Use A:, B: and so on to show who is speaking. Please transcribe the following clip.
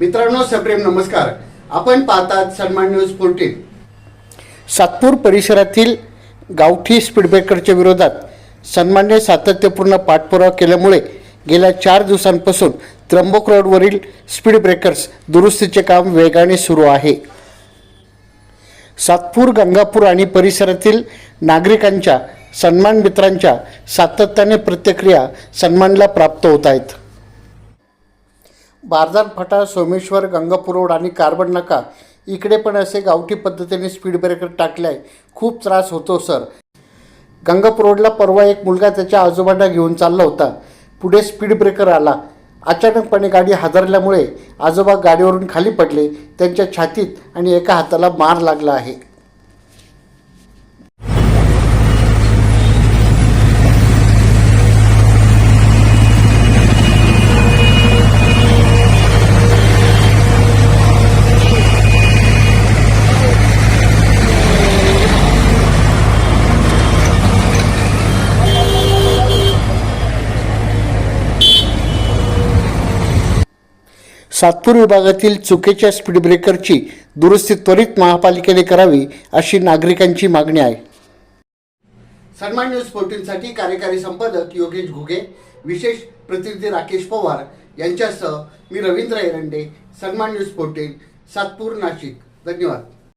A: मित्रांनो सप्रेम नमस्कार. आपण पाहतात सन्मान न्यूज फोर्टीन सातपूर परिसरातील गावठी स्पीडब्रेकरच्या विरोधात सन्मानने सातत्यपूर्ण पाठपुरावा केल्यामुळे गेल्या चार दिवसांपासून त्र्यंबक रोडवरील स्पीड ब्रेकर्स दुरुस्तीचे काम वेगाने सुरू आहे. सातपूर गंगापूर आणि परिसरातील नागरिकांच्या सन्मान मित्रांच्या सातत्याने प्रतिक्रिया सन्मानला प्राप्त होत आहेत. बारदान फाटा सोमेश्वर गंगापूर रोड आणि कार्बन नाका इकडे पण असे गावठी पद्धतीने स्पीड ब्रेकर टाकले आहे खूप त्रास होतो सर. गंगापूर रोडला परवा एक मुलगा त्याच्या आजोबांना घेऊन चालला होता. पुढे स्पीड ब्रेकर आला. अचानकपणे गाडी हादरल्यामुळे आजोबा गाडीवरून खाली पडले. त्यांच्या छातीत आणि एका हाताला मार लागला आहे. सातपूर विभागातील चुकीच्या स्पीड ब्रेकरची दुरुस्ती त्वरित महापालिकेने करावी अशी नागरिकांची मागणी आहे. सन्मान न्यूज फोर्टीनसाठी कार्यकारी संपादक योगेश घुगे विशेष प्रतिनिधी राकेश पवार यांच्यासह मी रवींद्र एरंडे सन्मान न्यूज फोर्टीन सातपूर नाशिक. धन्यवाद.